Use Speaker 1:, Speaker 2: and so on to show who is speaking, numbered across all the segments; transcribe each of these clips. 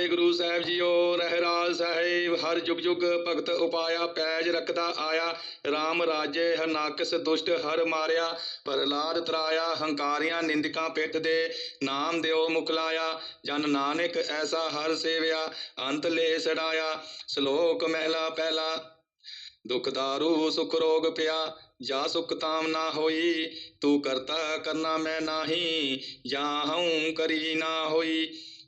Speaker 1: ਵਾਹਿਗੁਰੂ ਸਾਹਿਬ JIO ਰਹਿਰਾਜ ਸਾਹਿਬ, ਹਰ ਜੁਗ ਜੁਗ ਭਗਤ ਉਪਾਇਆ, ਪੈਜ ਰੱਖਦਾ ਆਇਆ। RAM ਰਾਜੇ ਹਰਨਾਕਸ ਦੁਸ਼ਟ ਹਰ ਮਾਰਿਆ ਪ੍ਰਲਾਦ ਤਰਾਇਆ, ਹੰਕਾਰੀਆਂ ਨਿੰਦਕਾਂ ਪਿੱਠ ਦੇ ਨਾਮ ਦਿਓ ਮੁਕਲਾਇਆ। ਜਨ ਨਾਨਕ ਐਸਾ ਹਰ ਸੇਵਿਆ, ਅੰਤ ਲੈ ਛੜਾਇਆ ਸ਼ਲੋਕ ਮਹਿਲਾ ਪਹਿਲਾ, ਦੁਖ ਦਾਰੂ ਸੁਖ ਰੋਗ ਪਿਆ, ਜਾ ਸੁਖ ਤਾਮ ਨਾ ਹੋਈ, ਤੂੰ ਕਰਤਾ ਕਰਨਾ ਮੈਂ ਨਾਹੀ, ਜਾਂ ਹਉ ਕਰੀ ਨਾ ਹੋਈ।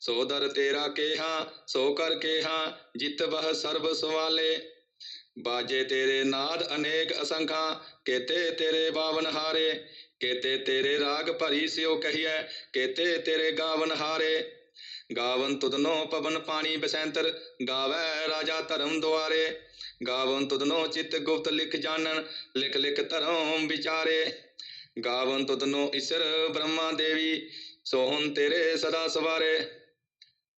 Speaker 1: ਸੋ ਦਰ ਤੇਰਾ ਕੇਹਾ, ਸੋ ਕਰ ਕੇਹਾ, ਜਿਤ ਬਹ ਸਰਬ ਸੁਵਾਲੇ ਬਾਜੇ ਤੇਰੇ ਨਾਦ ਅਨੇਕ ਅਸੰਖਾਂ, ਕੇਤੇ ਤੇਰੇ ਬਾਵਨ ਹਾਰੇ। ਕੇਤੇ ਤੇਰੇ ਰਾਗ ਭਰੀ ਸਿਓ ਕਹੀਐ, ਕੇਤੇ ਤੇਰੇ ਗਾਵਨ ਹਾਰੇ। ਗਾਵਨ ਤੁਦਨੋ ਪਵਨ ਪਾਣੀ ਬਸੈਂਤਰ, ਗਾਵੈ ਰਾਜਾ ਧਰਮ ਦੁਆਰੇ। ਗਾਵਨ ਤੁਦਨੋ ਚਿਤ ਗੁਪਤ ਲਿਖ ਜਾਣਨ, ਲਿਖ ਲਿਖ ਧਰਮ ਵਿਚਾਰੇ। ਗਾਵਨ ਤੁਦਨੋ ਈਸ਼ਰ ਬ੍ਰਹਮਾ ਦੇਵੀ ਸੋਹਨ ਤੇਰੇ ਸਦਾ ਸਵਾਰੇ।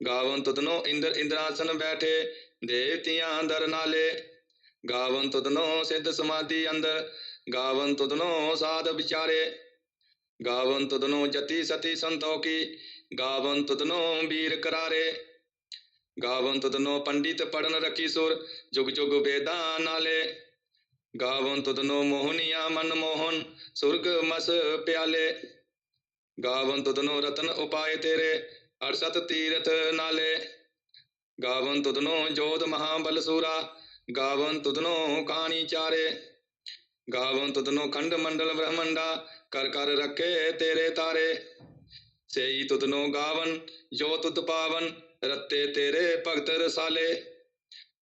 Speaker 1: ਗਾਵਨ ਤੁਧਨੋ ਇੰਦਰ ਇੰਦਰਾਸਨ ਬੈਠੇ ਦੇਵਤੀਆਂ ਦਰ ਨਾਲੇ। ਗਾਵਨ ਤੁਧਨੋ ਸਿੱਧ ਸਮਾਧੀ ਅੰਦਰ, ਗਾਵਨ ਤੁਧਨੋ ਸਾਧ ਵਿਚਾਰੇ। ਗਾਵਨ ਤੁਧਨੋ ਜਤੀ ਸਤੀ ਸੰਤੋਖੀ, ਗਾਵਨ ਤੁਧਨੋ ਵੀਰ ਕਰਾਰੇ। ਗਾਵਨ ਤੁਧਨੋ ਪੰਡਿਤ ਪੜਨ ਰਖੀ ਸੁਰ, ਜੁਗ ਜੁਗ ਵੇਦਾਂ ਨਾਲੇ। ਗਾਵਨ ਤੁਧਨੋ ਮੋਹਨੀਆ ਮਨ ਮੋਹਨ, ਸੁਰਗ ਮਸ ਪਿਆਲੇ। ਗਾਵਨ ਤੁਧਨੋ ਰਤਨ ਉਪਾਏ ਤੇਰੇ ਅਰਸਤ ਤੀਰਥ ਨਾਲੇ, ਗਾਵਨ ਤੁਧਨੋ ਜੋਤ ਮਹਾਬਲ ਸੂਰਾ, ਗਾਵਨ ਤੁਧਨੋ ਕਾਣੀ ਚਾਰੇ, ਗਾਵਨ ਤੁਧਨੋ ਖੰਡ ਮੰਡਲ ਬ੍ਰਹਮੰਡਾ, ਕਰ ਕਰ ਰੱਖੇ ਤੇਰੇ ਤਾਰੇ। ਸੇਈ ਤੁਧਨੋ ਗਾਵਨ, ਜੋ ਤੁਧ ਪਾਵਨ, ਰੱਤੇ ਤੇਰੇ ਭਗਤ ਰਸਾਲੇ।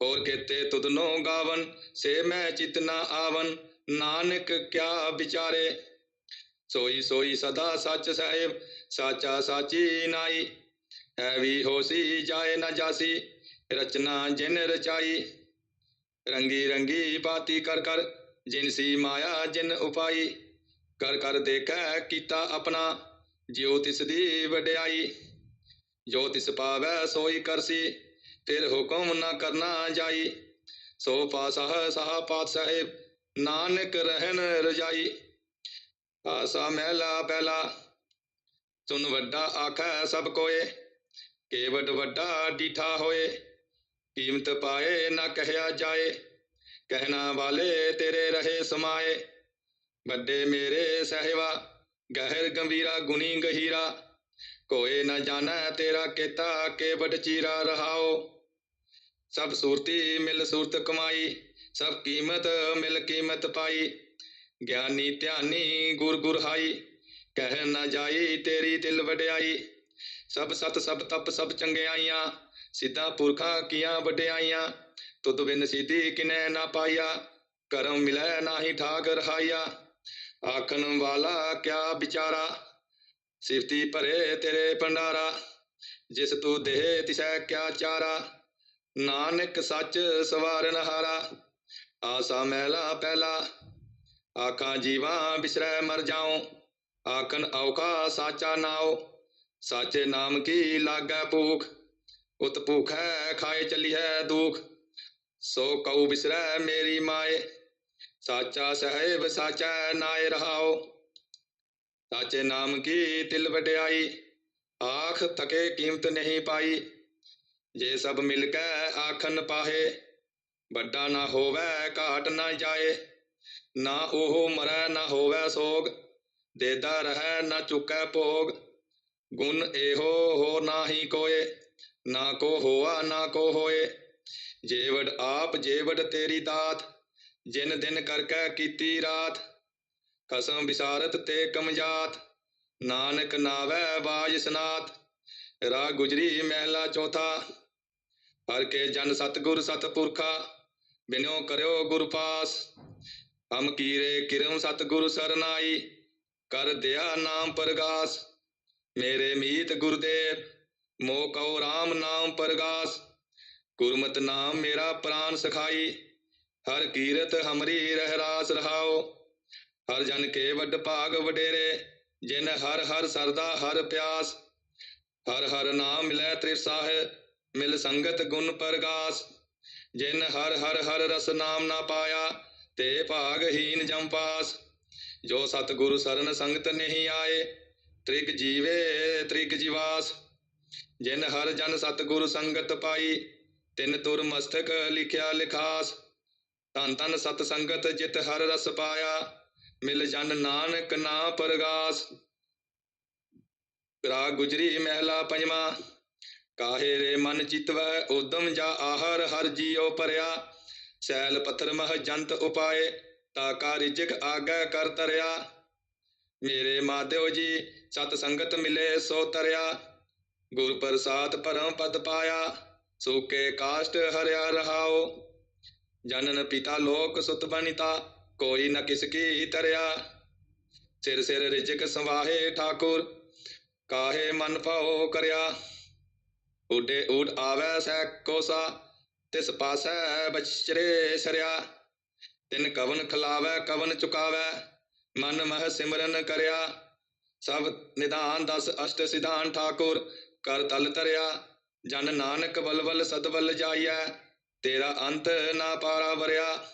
Speaker 1: ਹੋਰ ਕੇਤੇ ਤੁਧਨੋ ਗਾਵਨ, ਸੇ ਮੈਂ ਚਿਤਨਾ ਆਵਨ, ਨਾਨਕ ਕਿਆ ਵਿਚਾਰੇ। ਸੋਈ ਸੋਈ ਸਦਾ ਸੱਚ ਸਾਹਿਬ, ਸਾਚਾ ਸਾਚੀ ਨਾਈ। ਹੈ ਵੀ ਹੋਸੀ, ਜਾਏ ਨਾ ਜਾਸੀ, ਰਚਨਾ ਜਿਨ ਰਚਾਈ। ਰੰਗੀ ਰੰਗੀ ਬਾਤੀ ਕਰ ਕਰ ਜਿਨਸੀ ਮਾਇਆ ਜਿਨ ਉਪਾਈ। ਕਰ ਕਰ ਦੇਖੈ ਕੀਤਾ ਆਪਣਾ, ਜਿਉ ਤਿਸ ਦੀ ਵਡਿਆਈ। ਜੋ ਤਿਸ ਪਾਵੈ ਸੋਈ ਕਰਸੀ, ਫਿਰ ਹੁਕਮ ਨਾ ਕਰਨਾ ਜਾਈ। ਸੋ ਪਾਸਹ ਸਾਹ ਪਾਤ ਸਾਹਿਬ ਨਾਨਕ ਰਹਿਨ ਰਜਾਈ। ਆਸਾ ਮਹਿਲਾ ਪਹਿਲਾ ਸੁਨ ਵੱਡਾ ਆਖੈ ਸਭ ਕੋਏ। ਕੇਵਟ ਵੱਡਾ ਡੀਠਾ ਹੋਏ, ਕੀਮਤ ਪਾਏ ਨਾ ਕਹਿਆ ਜਾਏ, ਕਹਿਣਾ ਵਾਲੇ ਤੇਰੇ ਰਹੇ ਸਮਾਏ। ਵੱਡੇ ਮੇਰੇ ਸਹਿਵਾ ਗਹਿਰ ਗੰਭੀਰਾ, ਗੁਣੀ ਗਹੀਰਾ ਕੋਏ ਨਾ ਜਾਣੈ ਤੇਰਾ ਕੀਤਾ ਕੇਵਟ ਚੀਰਾ ਰਹਾਓ। ਸਭ ਸੂਰਤੀ ਮਿਲ ਸੂਰਤ ਕਮਾਈ, ਸਭ ਕੀਮਤ ਮਿਲ ਕੀਮਤ ਪਾਈ। ਗਿਆਨੀ ਧਿਆਨੀ ਗੁਰ ਗੁਰ ਹਾਈ, ਕਹਿ ਨਾ ਜਾਈ ਤੇਰੀ ਦਿਲ ਵਡਿਆਈ। ਸਭ ਸਤ ਸਭ ਤਪ ਸਭ ਚੰਗਿਆਈਆਂ ਸਿੱਧਾ ਪੁਰਖਾਂ ਕੀਆਂ ਵਡਿਆਈਆਂ, ਤੁਧ ਬਿਨ ਸਿੱਧੀ ਕਿਨੈ ਨਾ ਪਾਈਆ ਕਰਮ ਮਿਲੈ ਨਾਹੀ ਠਾਕ ਰਹਾਈਆ ਆਖਣ ਵਾਲਾ ਕਿਆ ਵਿਚਾਰਾ? ਸਿਫਤੀ ਭਰੇ ਤੇਰੇ ਭੰਡਾਰਾ, ਜਿਸ ਤੂੰ ਦੇਹ ਤਿਸੈ ਕਿਆ ਚਾਰਾ? ਨਾਨਕ ਸੱਚ ਸਵਾਰਨ ਹਾਰਾ, ਆਸਾ ਮਹਿਲਾ ਪਹਿਲਾ ਆਖਾਂ ਜੀਵਾਂ ਬਿਸਰੈ ਮਰ ਜਾਉ, ਆਖਣ ਔਖਾ ਸਾਚਾ ਨਾਉ ਸਾਚੇ ਨਾਮ ਕੀ ਲਾਗੈ ਭੂਖ? ਉਤ ਭੂਖੈ ਖਾਏ ਚੱਲੀਐ ਦੁਖ। ਸੋ ਕਉ ਬਿਸਰੈ ਮੇਰੀ ਮਾਏ, ਸਾਚਾ ਸਹਿਬ ਸਾਚਾ ਨਾਏ ਰਹਾਓ ਸਾਚੇ ਨਾਮ ਕੀ ਤਿਲ ਵਡਿਆਈ, ਆਖ ਥਕੇ ਕੀਮਤ ਨਹੀਂ ਪਾਈ। ਜੇ ਸਭ ਮਿਲ ਕੇ ਆਖਨ ਪਾਹੇ, ਵੱਡਾ ਨਾ ਹੋਵੇ ਘਾਟ ਨਾ ਜਾਏ। ਨਾ ਉਹ ਮਰੈ ਨਾ ਹੋਵੇ ਸੋਗ, ਦੇਦਾ ਰਹੈ ਨਾ ਚੁੱਕੈ ਭੋਗ। ਗੁਣ ਇਹੋ ਹੋ ਨਾਹੀ ਕੋਏ, ਨਾ ਕੋ ਹੋਆ, ਨਾ ਕੋ ਹੋਏ। ਜੇਵੜ ਆਪ, ਜੇਵੜ ਤੇਰੀ ਦਾਤ, ਜਿਨ ਦਿਨ ਕਰਕੇ ਕੀਤੀ ਰਾਤ। ਕਸਮ ਵਿਸਾਰਤ ਤੇ ਕਮਜਾਤ, ਨਾਨਕ ਨਾਵੈ ਬਾਜ ਸਨਾਤ। ਰਾ ਗੁਜਰੀ ਮਹਿਲਾ ਚੌਥਾ, ਹਰ ਕੇ ਜਨ ਸਤਗੁਰ ਸਤਪੁਰਖਾ ਬਿਨੋ ਕਰਿਓ ਗੁਰ ਪਾਸ। ਹਮ ਕੀਰੇ ਕਿਰਮ ਸਤਗੁਰ ਸਰਨਾਈ ਕਰ ਦਿਆ ਨਾਮ ਪ੍ਰਗਾਸ। ਮੇਰੇ ਮੀਤ ਗੁਰਦੇਵ ਮੋ ਕਉ RAM ਨਾਮ ਪ੍ਰਗਾਸ। ਗੁਰਮਤਿ ਨਾਮ ਮੇਰਾ ਪ੍ਰਾਨ ਸਖਾਈ, ਹਰ ਕੀਰਤ ਹਮਰੀ ਰਹਿਰਾਸ ਰਹਾਓ ਹਰ ਜਨ ਕੇ ਵੱਡ ਭਾਗ ਵਡੇਰੇ, ਜਿਨ ਹਰ ਹਰ ਸਰਦਾ ਹਰ ਪਿਆਸ। ਹਰ ਹਰ ਨਾਮ ਮਿਲੈ ਤ੍ਰਿਸ਼ਾਹ ਮਿਲ ਸੰਗਤ ਗੁਣ ਪਰਗਾਸ। ਜਿਨ ਹਰ ਹਰ ਹਰ ਰਸ ਨਾਮ ਨਾ ਪਾਇਆ, ਤੇ ਭਾਗਹੀਨ ਜਮ ਪਾਸ। ਜੋ ਸਤਿਗੁਰੂ ਸਰਨ ਸੰਗਤ ਨਹੀਂ ਆਏ ਤ੍ਰਿਗ ਜੀਵੇ, ਤ੍ਰਿਗ ਜੀਵਾਸ, ਜਿਨ ਹਰ ਜਨ ਸਤਿਗੁਰੂ ਸੰਗਤ ਪਾਈ, ਤਿਨ ਤੁਰ ਮਸਤਕ ਲਿਖਿਆ ਲਿਖਾਸ। ਧੰਨ ਧੰਨ ਸਤ ਸੰਗਤ ਜਿਤ ਹਰ ਰਸ ਪਾਇਆ, ਮਿਲ ਜਨ ਨਾਨਕ ਨਾ ਪਰਗਾਸ। ਰਾਗ ਗੁਜਰੀ ਮਹਿਲਾ ਪੰਜਵਾ, ਕਾਹੇ ਰੇ ਮਨ ਚਿਤਵੈ ਉਦਮ ਜਾ ਆਹਰ ਹਰ ਜੀਉ ਭਰਿਆ। ਸੈਲ ਪਥਰ ਮਹ ਜੰਤ ਉਪਾਏ, ਤਾ ਕਾ ਰਿਜਕ ਆਗੈ ਕਰ ਤਰਿਆ। ਮੇਰੇ ਮਾਧਿਓ ਜੀ, ਸਤ ਸੰਗਤ ਮਿਲੇ, ਸੋ ਤਰਿਆ। ਗੁਰ ਪ੍ਰਸਾਦ ਪਰਮ ਪਦ ਪਾਇਆ, ਸੂਕੇ ਕਾਸ਼ਟ ਹਰਿਆ ਰਹਾਓ ਜਨਨ ਪਿਤਾ ਲੋਕ ਸੁਤ ਬਨਿਤਾ, ਕੋਈ ਨ ਕਿਸ ਕੀ ਤਰਿਆ। ਸਿਰ ਸਿਰ ਰਿਜਕ ਸੰਵਾਹੇ ਠਾਕੁਰ, ਕਾਹੇ ਮਨ ਭਾਉ ਕਰਿਆ। ਉਡੇ ਉਡ ਆਵੈ ਸੈ ਕੋਸਾ, ਤਿਸ ਪਾਸੈ ਬਚਰੇ ਸਰਿਆ। ਤਿਨ ਕਵਨ ਖਲਾਵੈ, ਕਵਨ ਚੁਕਾਵੈ। ਮਨ ਮਹ ਸਿਮਰਨ ਕਰਿਆ, ਸਭ ਨਿਧਾਨ ਦਸ ਅਸ਼ਟ ਸਿਧਾਨ ਠਾਕੁਰ, ਕਰ ਤਲ ਤਰਿਆ, ਜਨ ਨਾਨਕ ਬਲਬਲ ਸਦਬਲ ਜਾਈਐ, ਤੇਰਾ ਅੰਤ ਨਾ ਪਾਰਾ ਵਰਿਆ।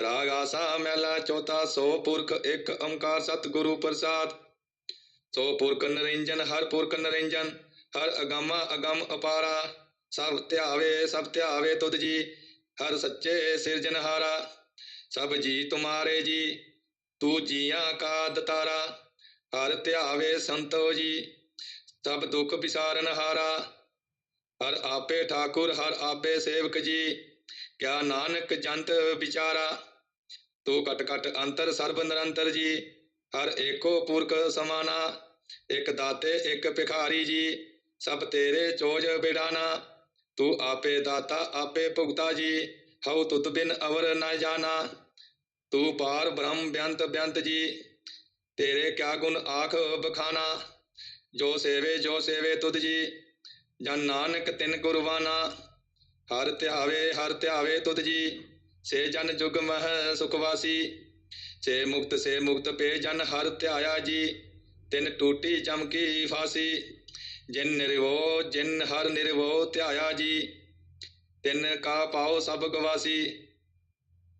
Speaker 1: ਰਾਗ ਆਸਾ ਮਹਿਲਾ ਚੌਥਾ, ਸੋ ਪੁਰਖ ਇੱਕ ਓੰਕਾਰ ਸਤਿਗੁਰੂ ਪ੍ਰਸਾਦ। ਸੋ ਪੁਰਖ ਨਰਿੰਜਨ, ਹਰ ਪੁਰਖ ਨਰਿੰਜਨ, ਹਰ ਅਗਮਾ ਅਗਮ ਅਪਾਰਾ। ਸਭ ਧਿਆਵੇ ਸਭ ਧਿਆਵੇ ਤੁਧ ਜੀ, ਹਰ ਸੱਚੇ ਸਿਰਜਨਹਾਰਾ ਸਭ ਜੀ ਤੁਮਾਰੇ ਜੀ ਤੂੰ ਜੀਆਂ ਕਾ ਦਤਾਰਾ, ਹਰ ਧਿਆਵੇ ਸੰਤੋ ਜੀ ਸਭ ਦੁੱਖ ਵਿਸਾਰਨ ਹਾਰਾ। ਹਰ ਆਪੇ ਠਾਕੁਰ, ਹਰ ਆਪੇ ਸੇਵਕ ਜੀ, ਕਿਆ ਨਾਨਕ ਜੰਤ ਵਿਚਾਰਾ। ਤੂੰ ਕਟ ਕਟ ਅੰਤਰ ਸਰਬ ਨਿਰੰਤਰ ਜੀ, ਹਰ ਏਕੋ ਪੁਰਖ ਸਮਾਨਾ। ਇਕ ਦਾਤੇ, ਇਕ ਭਿਖਾਰੀ ਜੀ, ਸਭ ਤੇਰੇ ਚੋਜ ਬਿਡਾਨਾ। ਤੂੰ ਆਪੇ ਦਾਤਾ, ਆਪੇ ਭੁਗਤਾ ਜੀ, ਹਉ ਤੁਤ ਬਿਨ ਅਵਰ ਨ ਜਾਣਾ। ਤੂੰ ਪਾਰ ਬ੍ਰਹਮ ਬਿਅੰਤ ਬਿਅੰਤ ਜੀ, ਤੇਰੇ ਕਿਆ ਗੁਣ ਆਖ ਬਖਾਨਾ ਜੋ ਸੇਵੇ ਜੋ ਸੇਵੇ ਤੁਧ ਜੀ, ਜਨ ਨਾਨਕ ਤਿਨ ਗੁਰਵਾਨਾ ਹਰ ਧਿਆਵੇ ਹਰ ਧਿਆਵੇ ਤੁਧ ਜੀ, ਸੇ ਜਨ ਜੁਗ ਮਹ ਸੁਖਵਾਸੀ ਸੇ ਮੁਕਤ ਸੇ ਮੁਕਤ ਪੇ ਜਨ ਹਰ ਧਿਆਇਆ ਜੀ, ਤਿਨ ਟੂਟੀ ਚਮਕੀ ਫਾਸੀ, ਜਿਨ ਨਿਰਵੋ ਜਿਨ ਹਰ ਨਿਰਵੋ ਧਿਆਇਆ ਜੀ, ਤਿਨ ਕਾ ਪਾਓ ਸਭ ਗਵਾਸੀ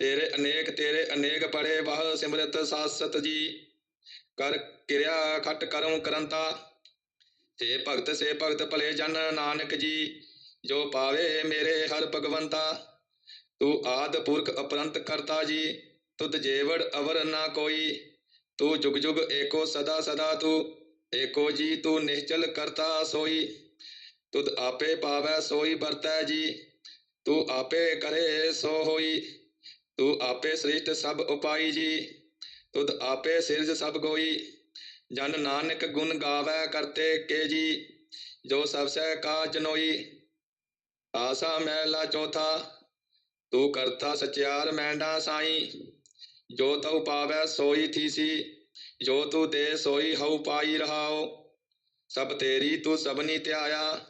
Speaker 1: ਤੇਰੇ ਅਨੇਕ ਤੇਰੇ ਅਨੇਕ ਪੜੇ ਵਾਹ ਸਿਮਰਤ ਸਾਸਤ ਜੀ। ਕਰ ਕਿਰਿਆ ਖਟ ਕਰਮ ਕਰੰਤਾ। ਸੇ ਭਗਤ ਸੇ ਭਗਤ ਭਲੇ ਜਨ ਨਾਨਕ ਜੀ, ਜੋ ਪਾਵੇ ਮੇਰੇ ਹਰ ਭਗਵੰਤਾ। ਤੂੰ ਆਦ ਪੁਰਖ ਅਪਰੰਤ ਕਰਤਾ ਜੀ, ਤੁਧ ਜੇਵੜ ਅਵਰ ਨਾ ਕੋਈ। ਤੂੰ ਜੁਗ ਜੁਗ ਏਕੋ ਸਦਾ ਸਦਾ ਤੂੰ, ਏਕੋ ਜੀ ਤੂੰ ਨਿਹਚਲ ਕਰਤਾ ਸੋਈ। ਤੁਧ ਆਪੇ ਪਾਵੈ ਸੋਈ ਵਰਤੈ ਜੀ, ਤੂੰ ਆਪੇ ਕਰੇ ਸੋ ਹੋਈ। ਤੂੰ ਆਪੇ ਸ੍ਰਿਸ਼ਟ ਸਭ ਉਪਾਈ ਜੀ, ਤੁਧ ਆਪੇ ਸਿਰਜ ਸਭ ਗੋਈ। ਜਨ ਨਾਨਕ ਗੁਣ ਗਾਵੈ ਕਰਤੇ ਕੇ ਜੀ, ਜੋ ਸਭ ਸਹਿ ਕਾ ਜਨੋਈ ਆਸਾ ਮਹਿਲਾ ਚੌਥਾ, ਤੂੰ ਕਰਤਾ ਸਚਿਆਰ ਮੈਂਡਾ ਸਾਈ। ਜੋ ਤਉ ਪਾਵੈ ਸੋਈ ਥੀਸੀ, ਜੋ ਤੂੰ ਦੇ ਸੋਈ ਹਉ ਪਾਈ ਰਹਾਓ ਸਭ ਤੇਰੀ ਤੂੰ ਸਭਨੀ ਧਿਆਇਆ,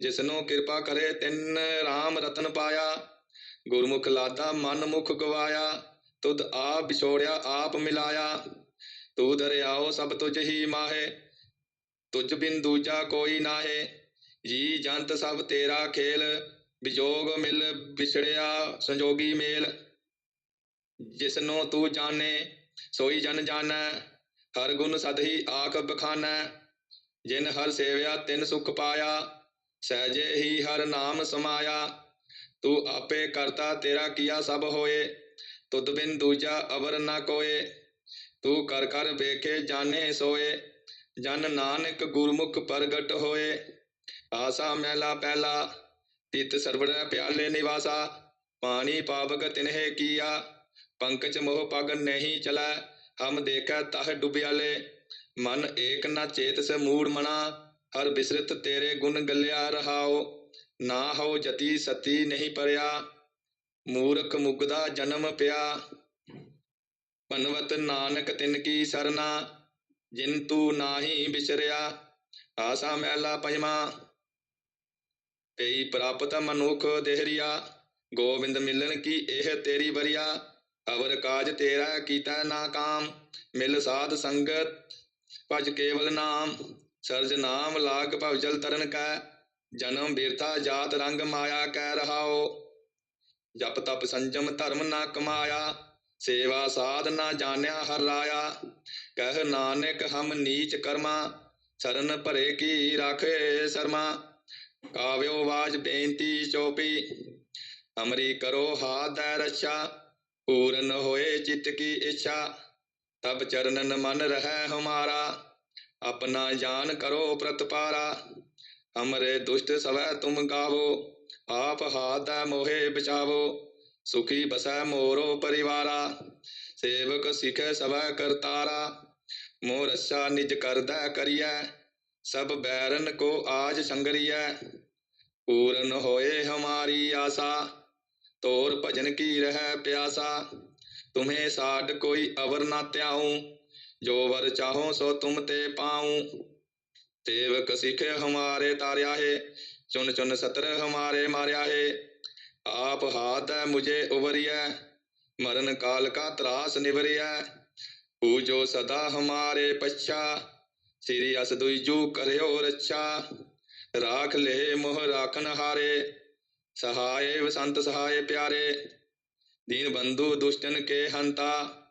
Speaker 1: ਜਿਸਨੂੰ ਕਿਰਪਾ ਕਰੇ ਤਿੰਨ RAM ਰਤਨ ਪਾਇਆ। ਗੁਰਮੁਖ ਲਾਦਾ ਮਨ ਮੁਖ ਗਵਾਇਆ, ਤੁਧ ਆਪ ਵਿਛੋੜਿਆ, ਆਪ ਮਿਲਾਇਆ। ਤੂੰ ਦਰਿਆਓ ਸਭ ਤੁਝ ਹੀ ਮਾਹੇ, ਤੁਝ ਬਿਨ ਦੂਜਾ ਕੋਈ ਨਾਹੇ। ਜੀ ਜੰਤ ਸਭ ਤੇਰਾ ਖੇਲ, ਵਿਜੋਗ ਮਿਲ ਵਿਛੜਿਆ ਸੰਜੋਗੀ ਮੇਲ। ਜਿਸਨੂੰ ਤੂੰ ਜਾਣੇ, ਸੋਈ ਜਨ ਜਾਣੈ, ਹਰ ਗੁਣ ਸਦ ਹੀ ਆਖ ਬਖਾਨੈ। ਜਿਨ ਹਰ ਸੇਵਿਆ ਤਿਨ ਸੁਖ ਪਾਇਆ, ਸਹਿਜੇ ਹੀ ਹਰ ਨਾਮ ਸਮਾਇਆ। ਤੂੰ ਆਪੇ ਕਰਤਾ ਤੇਰਾ ਕੀਆ ਸਭ ਹੋਏ, ਤੁਧ ਬਿਨ ਦੂਜਾ ਅਵਰ ਨਾ ਕੋਏ। ਤੂੰ ਕਰ ਕਰ ਵੇਖੇ ਜਾਣੇ ਸੋਏ, ਜਨ ਨਾਨਕ ਗੁਰਮੁਖ ਪ੍ਰਗਟ ਹੋਏ। ਆਸਾ ਮਹਿਲਾ ਪਹਿਲਾ ਤਿਤ ਸਰਵੜ ਪਿਆਲੇ ਨਿਵਾਸਾ। ਪਾਣੀ ਪਾਵਕ ਤਿਨਹਿ ਕੀਆ, ਪੰਕਜ ਮੋਹ ਪਗ ਨਹੀਂ ਚਲੈ। ਹਮ ਦੇਖੈ ਤਹ ਡੁਬਿਆਲੇ, ਮਨ ਏਕ ਨਾ ਚੇਤ ਚੇਤਸ ਮੂੜ ਮਨਾ। ਹਰ ਬਿਸਰਤ ਤੇਰੇ ਗੁਣ ਗੱਲਿਆ ਰਹਾਓ। ਨਾ ਹੋ ਜਤੀ ਸਤੀ ਨਹੀਂ ਪਰਿਆ, ਮੂਰਖ ਮੁਗਦਾ ਜਨਮ ਪਿਆ। ਪਨਵਤ ਨਾਨਕ ਤਿਨ ਕੀ ਸਰਨਾ, ਜਿਨ ਤੂ ਨਾਹੀ ਵਿਸਰਿਆ ਆਸਾ ਮਹਿਲਾ ਪੰਜਵਾ ਪਈ ਪ੍ਰਾਪਤ ਮਨੁਖ ਦੇਹਰੀਆ, ਗੋਬਿੰਦ ਮਿਲਣ ਕੀ ਇਹ ਤੇਰੀ ਬਰੀਆ ਅਵਰ ਕਾਜ ਤੇਰਾ ਕੀਤਾ ਨਾ ਕਾਮ, ਮਿਲ ਸਾਧ ਸੰਗਤ ਭਜ ਕੇਵਲ ਨਾਮ। ਸਰਜ ਨਾਮ ਲਾਗ ਭਵ ਜਲ ਤਰਨ ਕੈ ਜਨਮ ਬਿਰਥਾ ਜਾਤ ਰੰਗ ਮਾਇਆ ਕਹਿ ਰਹਾਓ ਜਪ ਤਪ ਸੰਜਮ ਧਰਮ ਨਾ ਕਮਾਇਆ, ਸੇਵਾ ਸਾਧ ਨਾ ਜਾਣਿਆ ਹਰ ਰਾਇਆ। ਕਹਿ ਨਾਨਕ ਹਮ ਨੀਚ ਕਰਮਾ, ਸਰਨ ਭਰੇ ਕੀ ਰਾਖੇ ਸਰਮਾ। ਕਾਵਿਓ ਬਾਜ ਬੇਨਤੀ ਚੋਪੀ, ਅਮਰੀ ਕਰੋ ਹਾਥ ਦੈ ਰੱਛਾ, ਪੂਰਨ ਹੋਏ ਚਿੱਤ ਕੀ ਇੱਛਾ। ਤਬ ਚਰਨਨ ਮਨ ਰਹਿ ਹਮਾਰਾ, ਆਪਣਾ ਜਾਨ ਕਰੋ ਪ੍ਰਤਪਾਰਾ। ਅਮਰੇ ਦੁਸ਼ਟ ਸਵੈ ਤੁਮ ਗਾਵੋ, ਆਪ ਹਾਦੈ ਮੋਹਿ ਬਚਾਵੋ, ਸੁਖੀ ਬਸੈ ਮੋਰੋ ਪਰਿਵਾਰਾ, ਸੇਵਕ ਸਿਖੈ ਸਵੈ ਕਰਤਾਰਾ ਮੋਹ ਰੱਛਾ ਨਿਜ ਕਰਦਾ ਕਰੀਐ, ਸਭ ਬੈਰਨ ਕੋ ਆਜ ਸੰਗਰੀਐ, ਪੂਰਨ ਹੋਏ ਹਮਾਰੀ ਆਸਾ, ਤੋਰ ਭਜਨ ਕੀ ਰਹਿ ਪਿਆਸਾ, ਤੁਮੇ ਸਾਡ ਕੋਈ ਅਵਰ ਨਾ ਧਿਆਉ, ਜੋ ਵਰ ਚਾਹੋ ਸੋ ਤੁਮ ਤੇ ਪਾਉ। ਸੇਵਕ ਸਿਖ ਹਮਾਰੇ ਤਾਰਿਆ ਹੈ ਚੁਨ ਚੁਨ ਸਤਰ ਹਮਾਰੇ ਮਾਰਿਆ ਹੈ ਆਪ ਹਾਥ ਹੈ ਮੁਝੇ ਉਵਰਿਐ, ਮਰਨ ਕਾਲ ਕਾ ਤਰਾਸ ਨਿਵਰਿਐ। ਪੂਜੋ ਸਦਾ ਹਮਾਰੇ ਪਛਾ, ਸ੍ਰੀ ਅਸ ਦੁਈਜੂ ਕਰਿਓ ਰੱਛਾ। ਰਾਖ ਲੈ ਮੋਹ ਰਾਖਨ ਹਾਰੇ, ਸਹਾਏ ਵਸੰਤ ਸਹਾਏ ਪਿਆਰੇ। ਦੀਨ ਬੰਧੂ ਦੁਸ਼ਟਨ ਕੇ ਹੰਤਾ,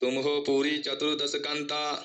Speaker 1: ਤੁਮ ਹੋ ਪੂਰੀ ਚਤੁਰਦਸ ਕੰਤਾ।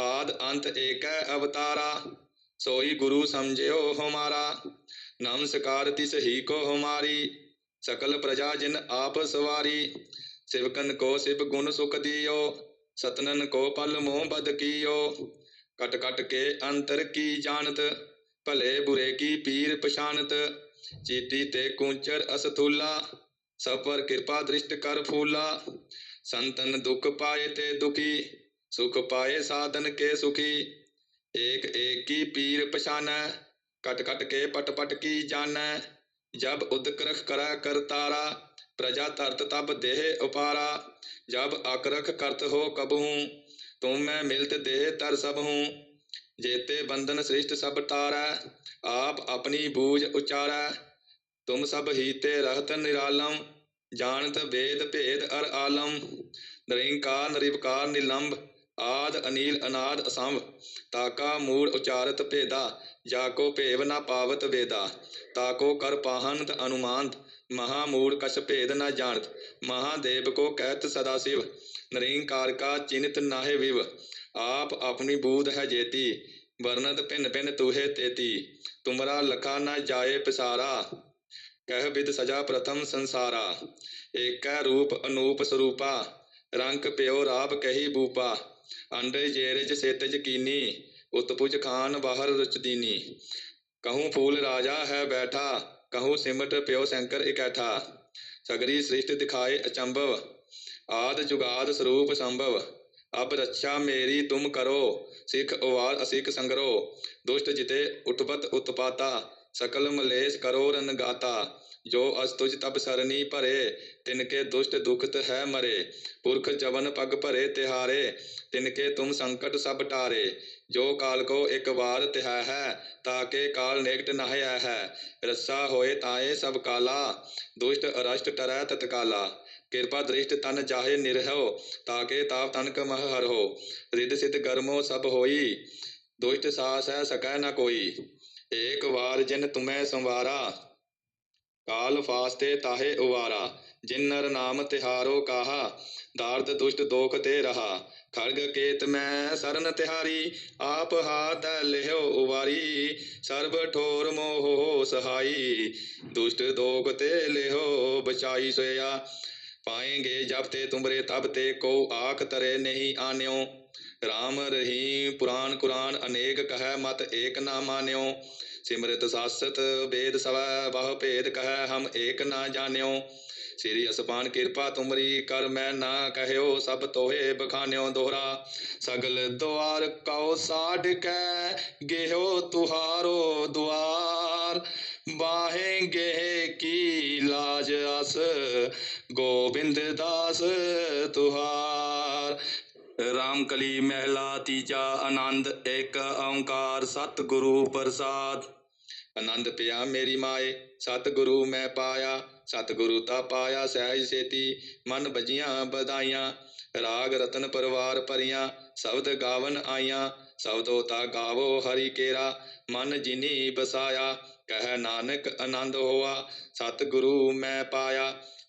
Speaker 1: ਆਦ ਅੰਤ ਏਕੈ ਅਵਤਾਰਾ, ਸੋਈ ਗੁਰੂ ਸਮਝਿਓ ਹਮਾਰਾ। ਨਮਸਕਾਰ ਤਿਸ ਹੀ ਕੋ ਹਮਾਰੀ, ਸਕਲ ਪ੍ਰਜਾ ਜਿਨ ਆਪ ਸਵਾਰੀ। ਸਿਵਕਨ ਕੋ ਸਿਵ ਗੁਣ ਸੁਖ ਦਿਓ, ਸਤਨਨ ਕੋ ਪਲ ਮੋਹ ਬਦ ਕੀਓ। ਕਟ ਕਟ ਕੇ ਅੰਤਰ ਕੀ ਜਾਣਤ, ਭਲੇ ਬੁਰੇ ਕੀ ਪੀਰ ਪਛਾਨਤ ਚੀਤੀ ਤੇ ਕੁੰਚਰ ਅਸਥੂਲਾ, ਸਭ ਪਰ ਕਿਰਪਾ ਦ੍ਰਿਸ਼ਟ ਕਰ ਫੂਲਾ। ਸੰਤਨ ਦੁਖ ਪਾਏ ਤੇ ਦੁਖੀ ਸੁਖ ਪਾਏ ਸਾਧਨ ਕੇ ਸੁਖੀ, ਏਕ ਏਕ ਕੀ ਪੀਰ ਪਛਾਨੈ ਕਟ ਕਟ ਕੇ ਪਟ ਪਟ ਕੀ ਜਾਣੈ, ਜਬ ਉਦਕਰਖ ਕਰੈ ਕਰਤਾਰਾ ਪ੍ਰਜਾ ਤਰਤ ਤਬ ਦੇਹ ਉਪਾਰਾ, ਜਬ ਅਕਰਖ ਕਰਤ ਹੋ ਕਬਹੂ, ਤੁਮ ਮੈਂ ਮਿਲਤ ਦੇਹ ਤਰ ਸਭ ਹੂੰ ਜੇਤੇ ਬੰਧਨ ਸ੍ਰਿਸ਼ਟ ਸਭ ਤਾਰੈ, ਆਪ ਆਪਣੀ ਬੂਝ ਉਚਾਰੈ, ਤੁਮ ਸਭ ਹੀ ਰਹਤ ਨਿਰਾਲਮ, ਜਾਣਤ ਵੇਦ ਭੇਦ ਅਰ ਆਲਮ ਨਿਰੰਕਾਰ ਨਿਰਵਕਾਰ ਨਿਲੰਭ ਆਦ ਅਨੀਲ ਅਨਾਦ ਅਸੰਭ ਤਾਕਾ ਮੂੜ ਉਚਾਰਤ ਭੇਦਾ ਜਾ ਕੋ ਭੇਵ ਨਾ ਪਾਵਤ ਵੇਦਾ। ਤਾਕੋ ਕਰ ਪਾਹਨਤ ਅਨੁਮਾਨਤ ਮਹਾ ਮੂੜ ਕਛ ਭੇਦ ਨਾ ਜਾਣਤ। ਮਹਾਦੇਵ ਕੋ ਕਹਿਤ ਸਦਾ ਸਿਵ ਨਿਰੰਕਾਰ ਕਾ ਚਿਨਤ ਨਾਹਿ ਵਿਵ। ਆਪ ਆਪਣੀ ਬੂਧ ਹੈ ਜੇਤੀ ਵਰਨਤ ਭਿੰਨ ਭਿੰਨ ਤੂਹੇ ਤੇਤੀ। ਤੁਮਰਾ ਲਖਾ ਨਾ ਜਾਏ ਪਿਸਾਰਾ, ਕਹਿ ਵਿਦ ਸਜਾ ਪ੍ਰਥਮ ਸੰਸਾਰਾ। ਏਕੈ ਰੂਪ ਅਨੂਪ ਸਰੂਪਾ, ਰੰਗ ਪਿਓ ਰਾਪ ਕਹੀ ਬੂਪਾ। ਅੰਡੇ ਜੇਰਜ ਸੇਤਜ ਕੀਨੀ, ਉਤਪੁਜ ਖਾਨ ਬਾਹਰ ਰਚਦੀਨੀ। ਕਹੂੰ ਫੂਲ ਰਾਜਾ ਹੈ ਬੈਠਾ, ਕਹੂੰ ਸਿਮਟ ਪਿਓ ਸ਼ੰਕਰ ਇਕੈਠਾ। ਸਗਰੀ ਸ੍ਰਿਸ਼ਟ ਦਿਖਾਏ ਅਚੰਭਵ, ਆਦ ਜੁਗਾਦ ਸਰੂਪ ਸੰਭਵ। ਅਬ ਰੱਛਾ ਮੇਰੀ ਤੁਮ ਕਰੋ, ਸਿੱਖ ਉਵਾਰ ਅਸਿੱਖ ਸੰਗਰੋ। ਦੁਸ਼ਟ ਜਿਤੇ ਉਤਪਤ ਉਤਪਾਤਾ, ਸਕਲ ਮਲੇਸ਼ ਕਰੋ ਰਨਗਾਤਾ ਜੋ ਅਸ ਤੁਜ ਤਬ ਸਰਨੀ ਭਰੇ ਤਿਨ ਕੇ ਦੁਸ਼ਟ ਦੁਖਤ ਹੈ ਮਰੇ। ਪੁਰਖ ਜਵਨ ਪਗ ਭਰੇ ਤਿਹਾਰੇ, ਤਿਨਕੇ ਤੁਮ ਸੰਕਟ ਸਭ ਟਾਰੇ। ਜੋ ਕਾਲ ਕੋ ਇੱਕ ਵਾਰ ਤਿਹਾ ਹੈ, ਤਾਕੇ ਕਾਲ ਨੇਕਟ ਨਹਿਆ ਹੈ। ਰੱਸਾ ਹੋਏ ਤਾਏ ਸਭ ਕਾਲਾ, ਦੁਸ਼ਟ ਅਰਸ਼ਟ ਟਰੈ ਤਤਕਾਲਾ। ਕਿਰਪਾ ਦ੍ਰਿਸ਼ਟ ਤਨ ਜਾਹੇ ਨਿਰਹੋ ਤਾਕੇ ਤਾਪ ਤਨ ਕਮਹ ਹਰਹੋ। ਰਿਦ ਸਿਧ ਗਰਮੋ ਸਭ ਹੋਈ, ਦੁਸ਼ਟ ਸਾਸ ਹੈ ਸਕੈ ਨ ਕੋਈ। ਏਕ ਵਾਰ ਜਿਨ ਤੁਮੈ ਸੰਵਾਰਾ ਕਾਲ ਫਾਸਤੇ ਤਾਹੇ ਉਵਾਰਾ ਜਿਨ ਨਰ ਨਾਮ ਤਿਹਾਰੋ ਕਾਹਾ, ਦਾਰਦ ਦੁਸ਼ਟ ਦੋਖ ਤੇ ਰਹਾ। ਖੜਗ ਕੇਤ ਮੈਂ ਸਰਨ ਤਿਹਾਰੀ, ਆਪ ਹਾਥ ਲਿਹੋ ਉਵਾਰੀ। ਸਰਬ ਠੋਰ ਮੋਹ ਸਹਾਈ, ਦੁਸ਼ਟ ਦੋਖ ਤੇ ਲਿਹੋ ਬਚਾਈ ਸੋਇਆ। ਪਾਏਂਗੇ ਜਬ ਤੇ ਤੁਮਰੇ ਤਬ ਤੇ ਕੋ ਆਖ ਤਰੇ ਨਹੀਂ ਆਨਿਓ। ਰਾਮ ਰਹੀਮ ਪੁਰਾਨ ਕੁਰਾਨ ਅਨੇਕ ਕਹੈ ਮਤ ਏਕ ਨਾ ਮਾਨਿਓ। ਸਿਮਰਤ ਸਾਸਤ ਵੇਦ ਸਵੈ ਬਹੁ ਭੇਦ ਕਹੈ ਹਮ ਏਕ ਨਾ ਜਾਣਿਓ। ਸ੍ਰੀ ਅਸਪਾਨ ਕਿਰਪਾ ਤੁਮਰੀ ਕਰ ਮੈਂ ਨਾ ਕਹਿਓ, ਸਭ ਤੋਹੇ ਬਖਾਨਿਓ ਦੋਹਰਾ। ਸਗਲ ਦੁਆਰ ਕਉ ਸਾਢ ਕੈ ਗੇਹੋ ਤੁਹਾਰੋ ਦੁਆਰ। ਬਾਹੇਂਗੇ ਕੀ ਲਾਜ ਅਸ, ਗੋਬਿੰਦ ਦਾਸ ਤੁਹਾਰ। ਰਾਮਕਲੀ ਮਹਿਲਾ ਤੀਜਾ ਆਨੰਦ, ਏਕ ਓੰਕਾਰ, ਸਤਿਗੁਰੂ ਪ੍ਰਸਾਦ। ਆਨੰਦ ਪਿਆ ਮੇਰੀ ਮਾਏ, ਸਤਿਗੁਰੂ ਮੈਂ ਪਾਇਆ, ਸਤਿਗੁਰੂ ਤਾ ਪਾਇਆ ਸਹਿਜ ਸੇਤੀ, ਮਨ ਬਜੀਆਂ ਬਧਾਈਆਂ ਰਾਗ ਰਤਨ ਪਰਵਾਰ ਭਰੀਆਂ, ਸ਼ਬਦ ਗਾਵਨ ਆਈਆਂ। ਸ਼ਬਦੋ ਤਾ ਗਾਵੋ ਹਰੀ ਕੇਰਾ, ਮਨ ਜਿਨੀ ਬਸਾਇਆ, ਕਹਿ ਨਾਨਕ ਆਨੰਦ ਹੋਆ, ਸਤਿਗੁਰੂ ਮੈਂ ਪਾਇਆ।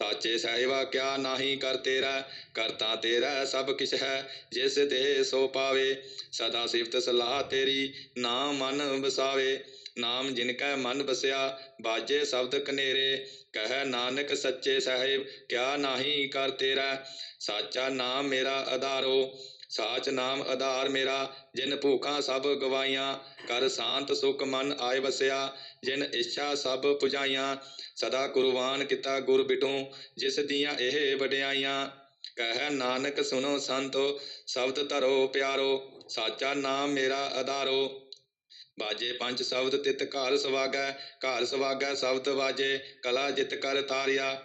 Speaker 1: ਸਾਚੇ ਸਾਹਿਬਾ, ਕਿਆ ਨਾਹੀ ਕਰ ਤੇਰਾ ਕਰਤਾ ਤੇਰਾ ਸਭ ਕਿਛ ਹੈ, ਜਿਸ ਤੇ ਸੋ ਪਾਵੇ। ਸਦਾ ਸਿਫਤ ਸਲਾਹ ਤੇਰੀ, ਨਾਮ ਮਨ ਵਸਾਵੇ। ਨਾਮ ਜਿਨ ਕੈ ਮਨ ਵਸਿਆ, ਬਾਜੇ ਸ਼ਬਦ ਕਨੇਰੇ ਕਹਿ ਨਾਨਕ ਸੱਚੇ ਸਾਹਿਬ, ਕਿਆ ਨਾਹੀ ਕਰ ਤੇਰਾ। ਸਾਚਾ ਨਾਮ ਮੇਰਾ ਆਧਾਰੋ ਸਾਚ ਨਾਮ ਆਧਾਰ ਮੇਰਾ, ਜਿਨ ਭੂਖਾਂ ਸਭ ਗਵਾਈਆਂ, ਕਰ ਸ਼ਾਂਤ ਸੁਖ ਮਨ ਆਏ ਵਸਿਆ, ਜਿਨ ਇੱਛਾ ਸਭ ਪੁਜਾਈਆਂ, ਸਦਾ ਕੁਰਬਾਨ ਕੀਤਾ ਗੁਰ ਬਿਟੂ, ਜਿਸ ਦੀਆਂ ਇਹ ਵਡਿਆਈਆਂ। ਕਹਿ ਨਾਨਕ ਸੁਨੋ ਸੰਤੋ, ਸ਼ਬਦ ਧਰੋ ਪਿਆਰੋ, ਸਾਚਾ ਨਾਮ ਮੇਰਾ ਆਧਾਰੋ। ਬਾਜੇ ਪੰਜ ਸ਼ਬਦ ਤਿਤ ਘਰ ਸਵਾਗੈ ਘਰ ਸਵਾਗੈ ਸ਼ਬਦ ਵਾਜੇ ਕਲਾ ਜਿਤ ਕਰ ਤਾਰਿਆ।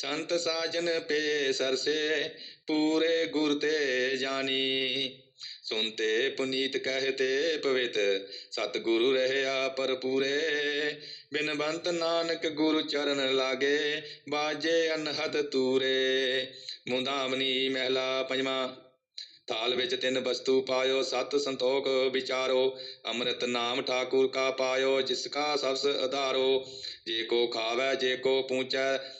Speaker 1: ਸੰਤ ਸਾਜਨ ਪੇ ਸਰਸੇ ਪੂਰੇ ਗੁਰ ਤੇ ਜਾਨੀ ਸੁਨਤੇ ਪੁਨੀਤ ਕਹਤੇ ਪਵਿੱਤ, ਸਤਿਗੁਰੂ ਰਹਿਆ ਪਰਪੂਰੇ ਬਿਨ ਬੰਤ ਨਾਨਕ ਗੁਰੂ ਚਰਨ ਲਾਗੇ, ਬਾਜੇ ਅਨਹਦ ਤੂਰੇ। ਮੁੰਦਾਮਨੀ ਮਹਿਲਾ ਪੰਜਵਾਂ, ਥਾਲ ਵਿੱਚ ਤਿੰਨ ਵਸਤੂ ਪਾਇਓ, ਸਤ ਸੰਤੋਖ ਵਿਚਾਰੋ। ਅੰਮ੍ਰਿਤ ਨਾਮ ਠਾਕੁਰ ਕਾ ਪਾਇਓ, ਜਿਸ ਕਾ ਸਬਸ ਆਧਾਰੋ ਜੇ ਕੋ ਖਾਵੈ, ਜੇ ਕੋ ਪੂਚੈ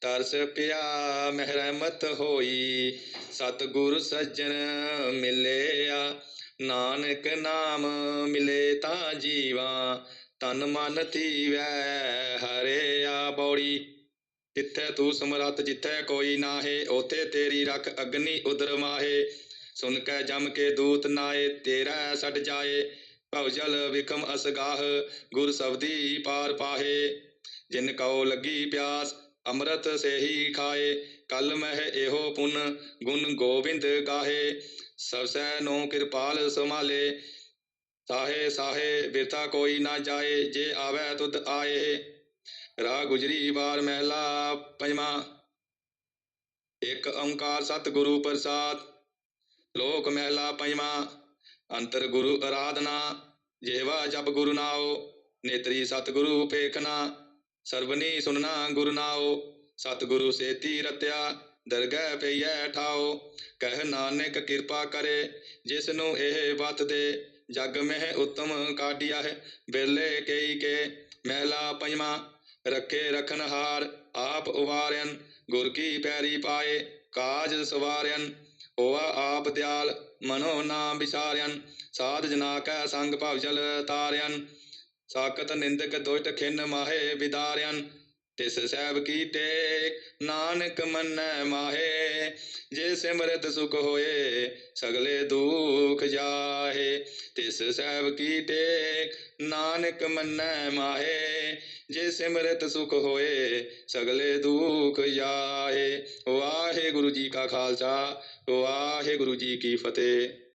Speaker 1: ਤਰਸ ਪਿਆ ਮਹਿਰਮਤ ਹੋਈ। ਸਤਿਗੁਰ ਸੱਜਣ ਮਿਲਿਆ, ਨਾਨਕ ਨਾਮ ਮਿਲੇ ਤਾਂ ਜੀਵਾ। ਤਨ ਮਨ ਥੀਵੈ, ਹਰਿਆ ਬੌੜੀ। ਜਿੱਥੇ ਤੂੰ ਸਮਰੱਥ, ਜਿੱਥੇ ਕੋਈ ਨਾਹੇ, ਉਥੇ ਤੇਰੀ ਰਖ ਅਗਨੀ ਉਦਰ ਮਾਹੇ। ਸੁਨ ਕੈ ਜਮ ਕੇ ਦੂਤ ਨਾਏ, ਤੇਰਾ ਛੱਡ ਜਾਏ। ਭਵ ਵਿਕਮ ਅਸਗਾਹ, ਗੁਰ ਸਬਦੀ ਪਾਰ ਪਾਹੇ। ਜਿਨ ਕਉ ਲੱਗੀ ਪਿਆਸ ਅੰਮ੍ਰਿਤ ਸੇਹੀ ਖਾਏ, ਕਲ ਮਹਿ ਇਹੋ ਪੁਨ ਗੁਣ ਗੋਬਿੰਦ ਗਾਹੇ। ਸਬਸੈ ਨੂੰ ਕਿਰਪਾਲ ਸਮਾਲੇ ਸਾਹੇ ਸਾਹੇ ਬਿਰਥਾ ਕੋਈ ਨਾ ਜਾਏ, ਜੇ ਆਵੈ ਤੁਧ ਆਏ। ਰਾ ਗੁਜਰੀ ਵਾਰ ਮਹਿਲਾ ਪੰਜਵਾਂ, ਇੱਕ ਓੰਕਾਰ ਸਤਿਗੁਰੂ ਪ੍ਰਸਾਦ। ਲੋਕ ਮਹਿਲਾ ਪੰਜਵਾਂ, ਅੰਤਰ ਗੁਰੂ ਅਰਾਧਨਾ। ਜੇਵਾ ਜਪ ਗੁਰੂ ਨਾਉ, ਨੇਤਰੀ ਸਤਿਗੁਰੂ ਪੇਖਨਾ ਸਰਬਨੀ ਸੁਨਣਾ ਗੁਰੂ ਨਾਉ, ਸਤਿਗੁਰੂ ਸੇਤੀ ਰਤਿਆ, ਦਰਗਹਿ ਪਈਐ ਠਾਓ ਕਹਿ ਨਾਨਕ ਕਿਰਪਾ ਕਰੇ ਜਿਸ ਨੂੰ ਇਹ ਬਤ ਦੇ, ਜਗ ਮਹਿ ਉਤਮ ਕਾਢਿਆ ਹੈ, ਬਿਰਲੇ ਕਈ ਕੇ, ਮਹਿਲਾ ਪੰਜਵਾਂ, ਰੱਖੇ ਰਖਨ ਆਪ ਉਵਾਰਿਆਨ ਗੁਰ ਕੀ ਪੈਰੀ ਪਾਏ, ਕਾਜ ਸਵਾਰਿਆਨ ਹੋਆ ਆਪ ਦਿਆਲ, ਮਨੋ ਨਾਮ ਵਿਸਾਰਿਆਨ ਸਾਧ ਜਨਾ ਕੈ ਸੰਗ ਭਵ ਜਲ ਤਾਰਿਆਨ ਸਾਕਤ ਨਿੰਦਕ ਦੁਸ਼ਟ ਖਿਨ ਮਾਹੇ ਵਿਦਾਰਿਆਨ ਤਿਸ ਸਹਿਬ ਕੀ ਟੇਕ ਨਾਨਕ ਮੰਨੈ ਮਾਹੇ, ਜੇ ਸਿਮਰਤ ਸੁਖ ਹੋਏ ਸਗਲੇ ਦੁਖ ਜਾਹੇ, ਤਿਸ ਸਹਿਬ ਕੀ ਟੇਕ ਨਾਨਕ ਮੰਨੈ ਮਾਹੇ, ਜੇ ਸਿਮਰਤ ਸੁਖ ਹੋਏ ਸਗਲੇ ਦੁਖ ਜਾਹੇ। ਵਾਹਿਗੁਰੂ ਜੀ ਕਾ ਖਾਲਸਾ, ਵਾਹਿਗੁਰੂ ਜੀ ਕੀ ਫਤਿਹ।